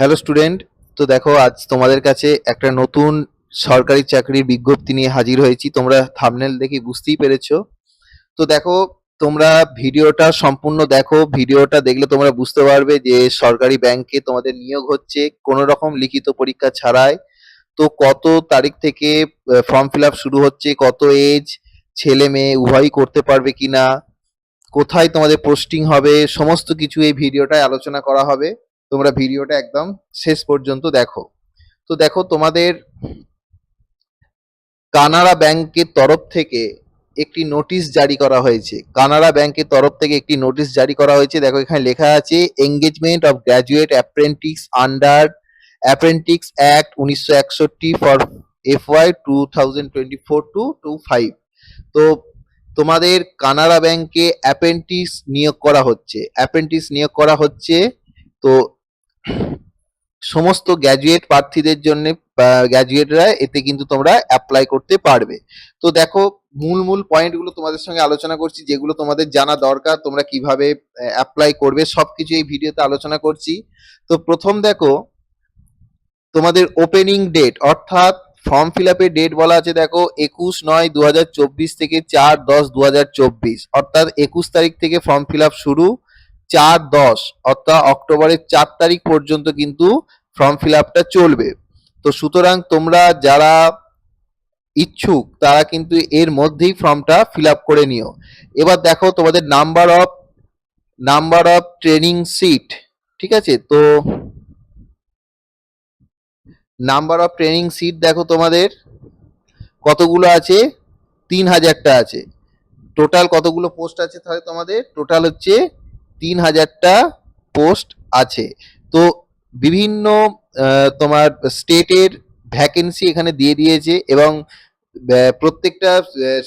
Hello student, তো দেখো আজ তোমাদের কাছে একটা নতুন সরকারি চাকরির বিজ্ঞপ্তি নিয়ে হাজির হয়েছি। তোমরা থাম্বনেল দেখে বুঝতেই পেরেছ। তো দেখো, তোমরা ভিডিওটা সম্পূর্ণ দেখো। ভিডিওটা দেখলে তোমরা বুঝতে পারবে যে সরকারি ব্যাংকে তোমাদের নিয়োগ হচ্ছে কোনো রকম লিখিত পরীক্ষা ছাড়াই। তো কত তারিখ থেকে ফর্ম ফিল শুরু হচ্ছে, কত এজ ছেলে মেয়ে উভয়ই করতে পারবে কিনা, কোথায় তোমাদের পোস্টিং হবে, সমস্ত কিছু এই ভিডিওটায় আলোচনা করা হবে। তোমরা ভিডিওটা একদম শেষ পর্যন্ত দেখো। তো দেখো, তোমাদের কানাড়া ব্যাংকের তরফ থেকে একটি নোটিশ জারি করা হয়েছে। কানাড়া ব্যাংকের তরফ থেকে একটি নোটিশ জারি করা হয়েছে। দেখো, এখানে লেখা আছে engagement of graduate apprentice under apprentices act উনিশশো একষট্টি for F Y two thousand twenty four to two five তো তোমাদের কানাড়া ব্যাংকে অ্যাপ্রেন্টিস নিয়োগ করা হচ্ছে। অ্যাপ্রেন্টিস নিয়োগ করা হচ্ছে। তো সমস্ত গ্র্যাজুয়েট প্রার্থীদের জন্য গ্র্যাজুয়েটরা এতে কিন্তু তোমরা অ্যাপ্লাই করতে পারবে। তো দেখো, মূল মূল পয়েন্টগুলো তোমাদের সঙ্গে আলোচনা করছি, যেগুলো তোমাদের জানা দরকার, তোমরা কীভাবে অ্যাপ্লাই করবে, সবকিছু এই ভিডিওতে আলোচনা করছি। তো প্রথম দেখো, তোমাদের ওপেনিং ডেট অর্থাৎ ফর্ম ফিল আপের ডেট বলা আছে, দেখো, একুশ নয় দু থেকে চার দশ দু অর্থাৎ একুশ তারিখ থেকে ফর্ম ফিল আপ শুরু। চার দশ, অর্থাৎ অক্টোবরের চার তারিখ পর্যন্ত কিন্তু ফর্ম ফিল আপটা চলবে। তো সুতরাং তোমরা যারা ইচ্ছুক, তারা কিন্তু এর মধ্যেই ফর্মটা ফিল আপ করে নিও। এবার দেখো তোমাদের number of number of training seat ঠিক আছে? তো নাম্বার অফ ট্রেনিং সিট দেখো তোমাদের, কতগুলো আছে? তিন হাজারটা আছে। টোটাল কতগুলো পোস্ট আছে তাহলে তোমাদের? টোটাল হচ্ছে তিন হাজারটা পোস্ট আছে। তো বিভিন্ন তোমার স্টেটের ভ্যাকেন্সি এখানে দিয়ে দিয়েছে এবং প্রত্যেকটা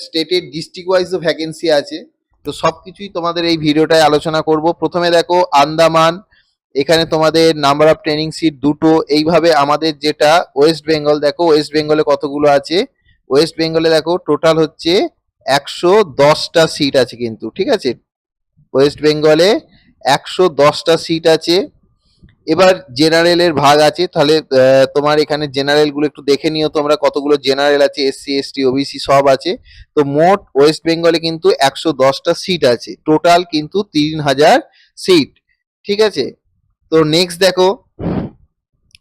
স্টেটের ডিস্ট্রিক্ট ওয়াইজও ভ্যাকেন্সি আছে। তো সব কিছুই তোমাদের এই ভিডিওটায় আলোচনা করব। প্রথমে দেখো, আন্দামান। এখানে তোমাদের নাম্বার অফ ট্রেনিং সিট দুটো। এইভাবে আমাদের যেটা ওয়েস্ট বেঙ্গল দেখো ওয়েস্ট বেঙ্গলে কতগুলো আছে? ওয়েস্ট বেঙ্গলে দেখো টোটাল হচ্ছে একশো দশটা সিট আছে কিন্তু, ঠিক আছে? ওয়েস্ট বেঙ্গলে একশো দশটা সিট আছে। এবার জেনারেলের ভাগ আছে, তাহলে তোমার এখানে জেনারেলগুলো একটু দেখে নিও তোমরা কতগুলো জেনারেল আছে, এসসি, এসটি, ওবিসি সব আছে। তো মোট ওয়েস্ট বেঙ্গলে কিন্তু একশো দশটা সিট আছে, টোটাল কিন্তু তিন হাজার সিট। ঠিক আছে? তো নেক্সট দেখো,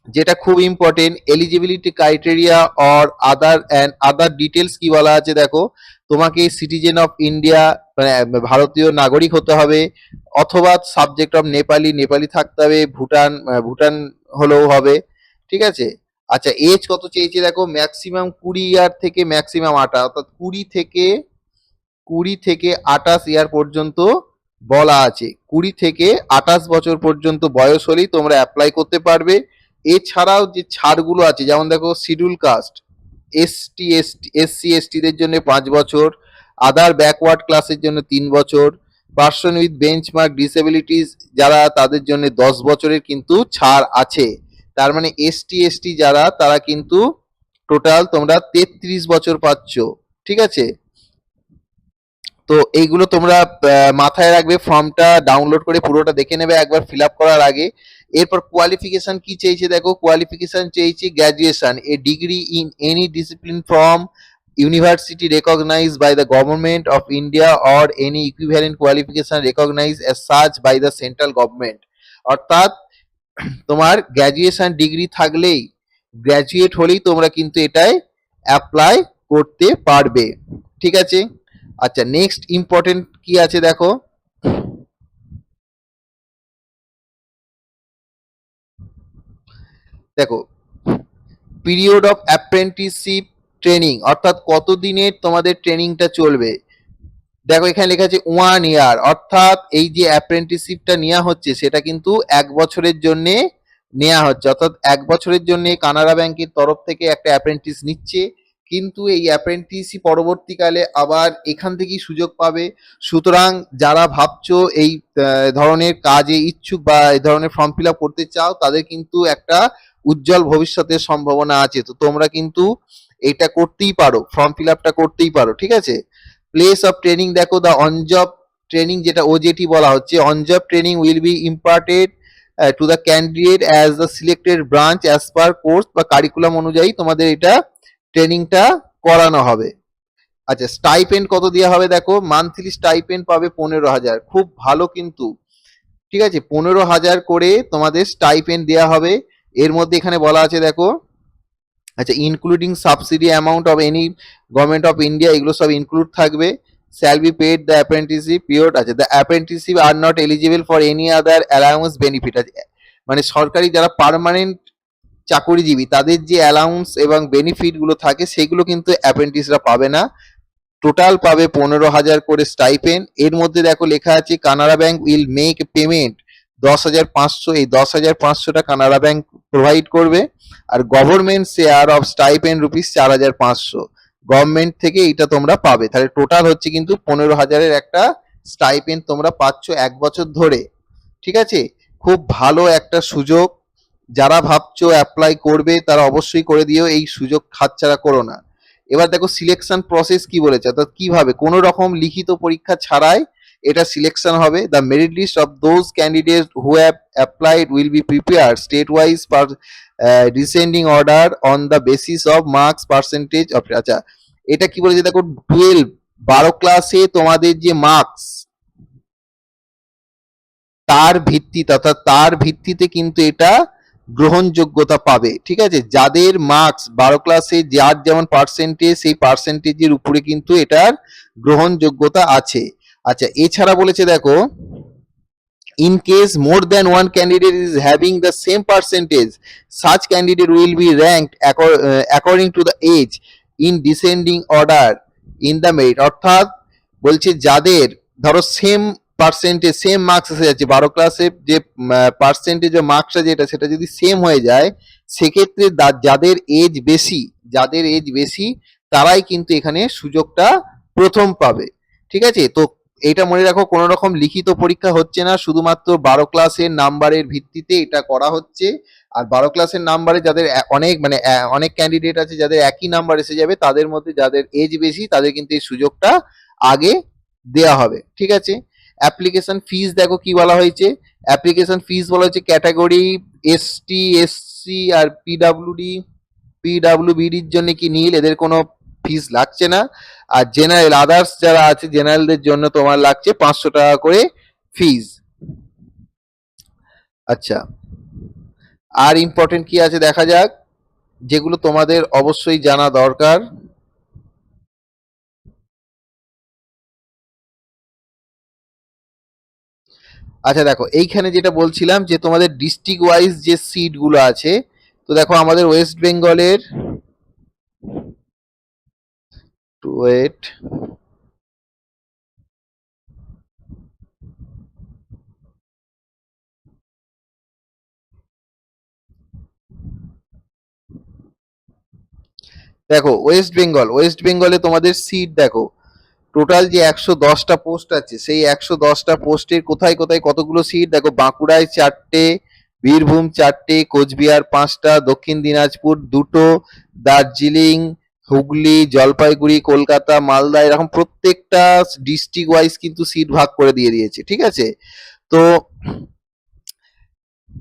যেটা খুব important eligibility criteria or other and other details কি বলা আছে দেখো? তোমাকে সিটিজেন অফ ইন্ডিয়া মানে ভারতীয় নাগরিক হতে হবে, অথবা সাবজেক্ট অফ নেপালি নেপালি থাকতে হবে, ভুটান ভুটান হলেও হবে, ঠিক আছে? আচ্ছা এজ কত চেয়েছে দেখো? ম্যাক্সিমাম কুড়ি ইয়ার থেকে ম্যাক্সিমাম আটা, অর্থাৎ কুড়ি থেকে কুড়ি থেকে আটাশ ইয়ার পর্যন্ত বলা আছে। কুড়ি থেকে আটাশ বছর পর্যন্ত বয়স হলেই তোমরা অ্যাপ্লাই করতে পারবে। এছাড়াও যে ছাড়গুলো আছে, যেমন দেখো schedule caste ST ST SC এসটিদের জন্য পাঁচ বছর আদার ব্যাকওয়ার্ড ক্লাসের জন্য তিন বছর পার্সন উইথ বেঞ্চমার্ক ডিসেবিলিটিস যারা তাদের জন্য দশ বছরের কিন্তু ছাড় আছে। তার মানে এসটি এসটি যারা, তারা কিন্তু টোটাল তোমরা তেত্রিশ বছর পাচ্ছ, ঠিক আছে? তো এইগুলো তোমরা মাথায় রাখবে ফর্মটা ডাউনলোড করে পুরোটা দেখে নেবে, একবার ফিল করার আগে। এরপর কোয়ালিফিকেশন কি চেয়েছে দেখো? কোয়ালিফিকেশন চেয়েছে graduation a degree in any discipline from university recognized by the government of India or any equivalent qualification recognized as such by the central government. অর্থাৎ, তোমার গ্র্যাজুয়েশন ডিগ্রি থাকলেই গ্র্যাজুয়েট হলেই তোমরা কিন্তু এটাই অ্যাপ্লাই করতে পারবে। ঠিক আছে? আচ্ছা নেক্সট ইম্পর্টেন্ট কি আছে দেখো? দেখো পিরিয়ড অফ অ্যাপ্রেন্টিসশিপ ট্রেনিং অর্থাৎ কতদিনের তোমাদের ট্রেনিংটা চলবে? দেখো, এখানে লেখা আছে ওয়ান ইয়ার অর্থাৎ এই যে অ্যাপ্রেন্টিসশিপটা নেওয়া হচ্ছে, সেটা কিন্তু এক বছরের জন্য নেওয়া হচ্ছে। অর্থাৎ এক বছরের জন্য কানাড়া ব্যাংকের তরফ থেকে একটা অ্যাপ্রেন্টিস নিচ্ছে, কিন্তু এই অ্যাপ্রেন্টিসই পরবর্তীকালে আবার এখান থেকেই সুযোগ পাবে। সুতরাং যারা ভাবছ এই ধরনের কাজে ইচ্ছুক বা এই ধরনের ফর্ম ফিল করতে চাও, তাদের কিন্তু একটা উজ্জ্বল ভবিষ্যতের সম্ভাবনা আছে। তো তোমরা কিন্তু এটা করতেই পারো ফর্ম ফিল আপটা করতেই পারো, ঠিক আছে? প্লেস অফ ট্রেনিং দেখো দ্য অন জব ট্রেনিং যেটা ওজেটি বলা হচ্ছে on job training will be imparted to the candidate as the selected branch as per course বা কারিকুলাম অনুযায়ী তোমাদের এটা ট্রেনিংটা করানো হবে। আচ্ছা স্টাইপেন্ড কত দেওয়া হবে দেখো? মান্থলি স্টাইপেন্ড পাবে পনেরো হাজার। খুব ভালো কিন্তু, ঠিক আছে? পনেরো হাজার করে তোমাদের স্টাইপেন্ড দেওয়া হবে। এর মধ্যে এখানে বলা আছে, দেখো আচ্ছা including subsidy amount of any government of India এগুলো সব ইনক্লুড থাকবে। Shall be paid the apprenticeship period আচ্ছা the apprenticeship are not eligible for any other allowance benefit আছে মানে সরকারি যারা পার্মানেন্ট চাকরিজীবী, তাদের যে অ্যালাউন্স এবং বেনিফিটগুলো থাকে, সেগুলো কিন্তু অ্যাপ্রেন্টিসরা পাবে না। টোটাল পাবে পনেরো হাজার করে স্টাইপেন এর মধ্যে দেখো লেখা আছে, Canara bank will make payment দশ হাজার পাঁচশো, এই দশ হাজার পাঁচশোটা কানাড়া ব্যাংক প্রোভাইড করবে। আর government share of stipend rupees চার হাজার পাঁচশো। গভর্নমেন্ট থেকে এটা তোমরা পাবে। তাহলে টোটাল হচ্ছে কিন্তু পনেরো হাজারের একটা স্টাইপেন তোমরা পাচ্ছ এক বছর ধরে। ঠিক আছে? খুব ভালো একটা সুযোগ। যারা ভাবছ অ্যাপ্লাই করবে, তারা অবশ্যই করে দিও। এই সুযোগ হাতছাড়া করো না। এবার দেখো সিলেকশন প্রসেস কি বলেছে? অর্থাৎ কীভাবে? কোনো রকম লিখিত পরীক্ষা ছাড়াই এটা সিলেকশন হবে। The merit list of those candidate who have applied will be prepare state wise per descending order on the basis of marks percentage of আচ্ছা এটা কি বলেছে দেখো টুয়েলভ বারো ক্লাসে তোমাদের যে মার্কস তার ভিত্তিতে অর্থাৎ তার ভিত্তিতে কিন্তু এটা গ্রহণযোগ্যতা পাবে। ঠিক আছে? যাদের মার্কস বারো ক্লাসে যার যেমন পার্সেন্টেজ সেই পার্সেন্টেজের উপরে কিন্তু এটার গ্রহণযোগ্যতা আছে। আচ্ছা এছাড়া বলেছে দেখো in case more than one candidate is having the same percentage such candidate will be rank according to the age in descending order in the merit অর্থাৎ বলছে যাদের, ধরো সেম পার্সেন্টেজ সেম মার্কস এসে যাচ্ছে, বারো ক্লাসে যে পার্সেন্টেজ মার্কসটা যেটা, সেটা যদি সেম হয়ে যায়, সেক্ষেত্রে যাদের এজ বেশি, যাদের এজ বেশি, তারাই কিন্তু এখানে সুযোগটা প্রথম পাবে। ঠিক আছে? তো এটা মনে রাখো কোনো রকম লিখিত পরীক্ষা হচ্ছে না, শুধুমাত্র বারো ক্লাসের নাম্বারের ভিত্তিতে এটা করা হচ্ছে। আর বারো ক্লাসের নাম্বারে যাদের অনেক মানে অনেক ক্যান্ডিডেট আছে যাদের একই নাম্বার এসে যাবে, তাদের মধ্যে যাদের এজ বেশি, তাদের কিন্তু এই সুযোগটা আগে দেয়া হবে। ঠিক আছে? অ্যাপ্লিকেশন ফিস দেখো কি বলা হয়েছে? অ্যাপ্লিকেশন ফিস বলা হয়েছে ক্যাটাগরি এসটি এসসি আর পিডাব্লিউডি পিডাব্লিউবিডির জন্য কি নীল? এদের কোনো ফিস লাগছে না। আর জেনারেল আদার্স যারা আছে জেনারেলদের জন্য তোমার লাগছে পাঁচশো টাকা করে ফিজ আচ্ছা। আর ইম্পর্টেন্ট কি আছে দেখা যাক। যেগুলো তোমাদের অবশ্যই জানা দরকার। আচ্ছা দেখো, এইখানে যেটা বলছিলাম যে তোমাদের ডিস্ট্রিক্ট ওয়াইজ যে সিটগুলো আছে, তো দেখো আমাদের ওয়েস্ট বেঙ্গলের ওয়েট দেখো ওয়েস্ট বেঙ্গল ওয়েস্ট বেঙ্গলে তোমাদের সিট দেখো। টোটাল যে একশো দশটা পোস্ট আছে, সেই একশো দশটা পোস্টের কোথায় কোথায় কতগুলো সিট দেখো, বাঁকুড়ায় চারটে, বীরভূম চারটে, কোচবিহার পাঁচটা, দক্ষিণ দিনাজপুর দুটো, দার্জিলিং হুগলি, জলপাইগুড়ি, কলকাতা, মালদা, এরকম প্রত্যেকটা ডিস্ট্রিক্ট ওয়াইজ কিন্তু সিট ভাগ করে দিয়ে দিয়েছে, ঠিক আছে? তো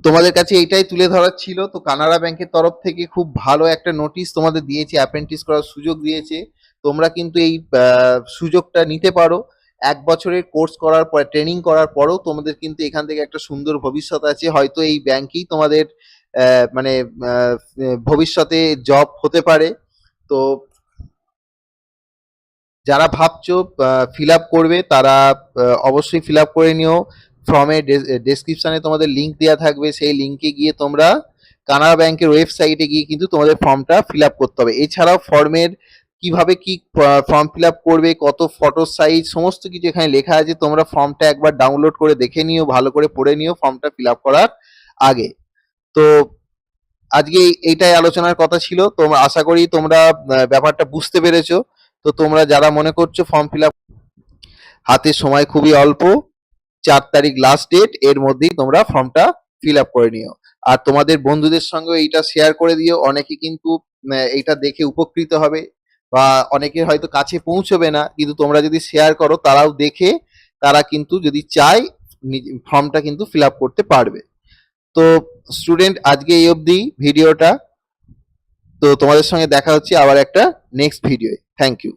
তোমাদের কাছে এইটাই তুলে ধরার ছিল। তো কানাড়া ব্যাংকের তরফ থেকে খুব ভালো একটা নোটিশ তোমাদের দিয়েছে অ্যাপ্রেন্টিস করার সুযোগ দিয়েছে। তোমরা কিন্তু এই সুযোগটা নিতে পারো। এক বছরের কোর্স করার পর ট্রেনিং করার পরেও তোমাদের কিন্তু এখান থেকে একটা সুন্দর ভবিষ্যৎ আছে। হয়তো এই ব্যাংকেই তোমাদের মানে ভবিষ্যতে জব হতে পারে। তো যারা ভাবছ ফিল আপ করবে, তারা অবশ্যই ফিল আপ করে নিও। ফর্মে ডেসক্রিপশানে তোমাদের লিঙ্ক দেওয়া থাকবে। সেই লিঙ্কে গিয়ে তোমরা কানাড়া ব্যাংকের ওয়েবসাইটে গিয়ে কিন্তু তোমাদের ফর্মটা ফিল আপ করতে হবে। এছাড়াও ফর্মের কীভাবে কি ফর্ম ফিল আপ করবে, কত ফটো সাইজ সমস্ত কিছু এখানে লেখা আছে। তোমরা ফর্মটা একবার ডাউনলোড করে দেখে নিও, ভালো করে পড়ে নিও ফর্মটা ফিল আপ করার আগে। তো আজকে এইটাই আলোচনার কথা ছিল। তোমরা আশা করি তোমরা ব্যাপারটা বুঝতে পেরেছ। তো তোমরা যারা মনে করছ ফর্ম ফিল আপ হাতে সময় খুবই অল্প, চার তারিখ লাস্ট ডেট এর মধ্যেই তোমরা ফর্মটা ফিল আপ করে নিও। আর তোমাদের বন্ধুদের সঙ্গে এইটা শেয়ার করে দিও। অনেকে কিন্তু এইটা দেখে উপকৃত হবে বা অনেকের হয়তো কাছে পৌঁছবে না, কিন্তু তোমরা যদি শেয়ার করো, তারাও দেখে তারা কিন্তু যদি চায় ফর্মটা কিন্তু ফিল আপ করতে পারবে। তো স্টুডেন্ট আজকে এই অবধি ভিডিওটা তো তোমাদের সঙ্গে দেখা হচ্ছে আবার একটা নেক্সট ভিডিও থ্যাংক ইউ